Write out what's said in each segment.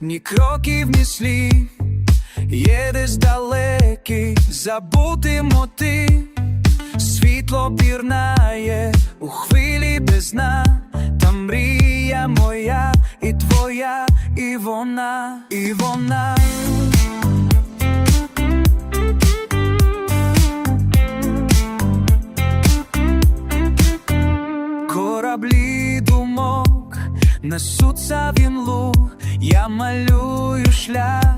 ні кроків, ні слів, є десь далекий, забутий мотив, світло пірнає у хвилі без дна, та мрія моя, і твоя, і вона, і вона. Кораблі думок несуться в імлу, я малюю шлях.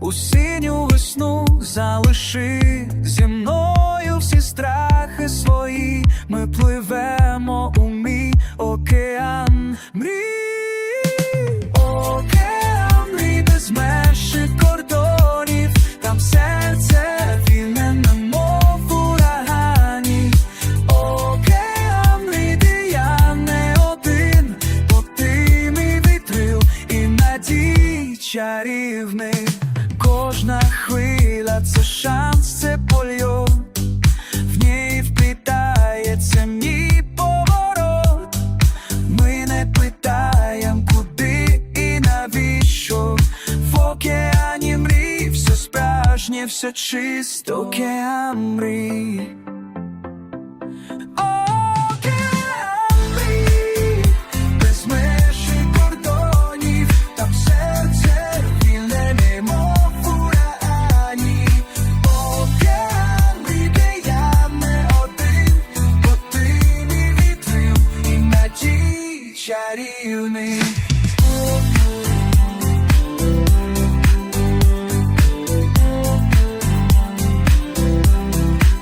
У синю весну, залиши зі мною всі страхи свої, ми пливемо хвиля це шанс, це в ній вплітається мій поворот. Ми не питаєм, куди і навіщо. В океані мрій, все справжнє, все чисто. Океан мрій. Чарівний.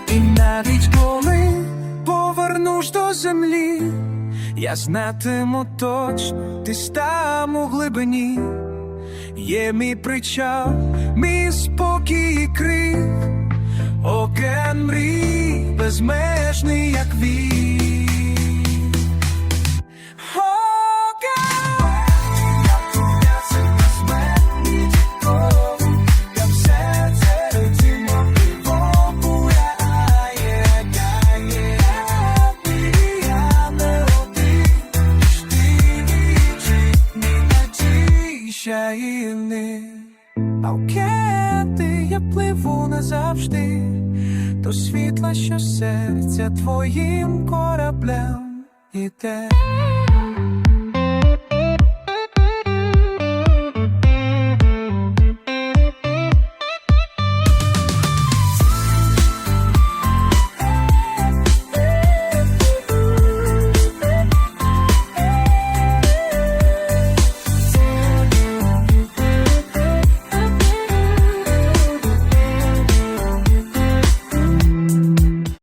І навіть коли повернуш до землі, я знатиму точно, ти там у глибині, є мій причал, мій спокій і крик, океан мрій, безмежний, як він. Надій чаївний. А океан, я пливу назавжди, до світла, що серця твоїм кораблем іде.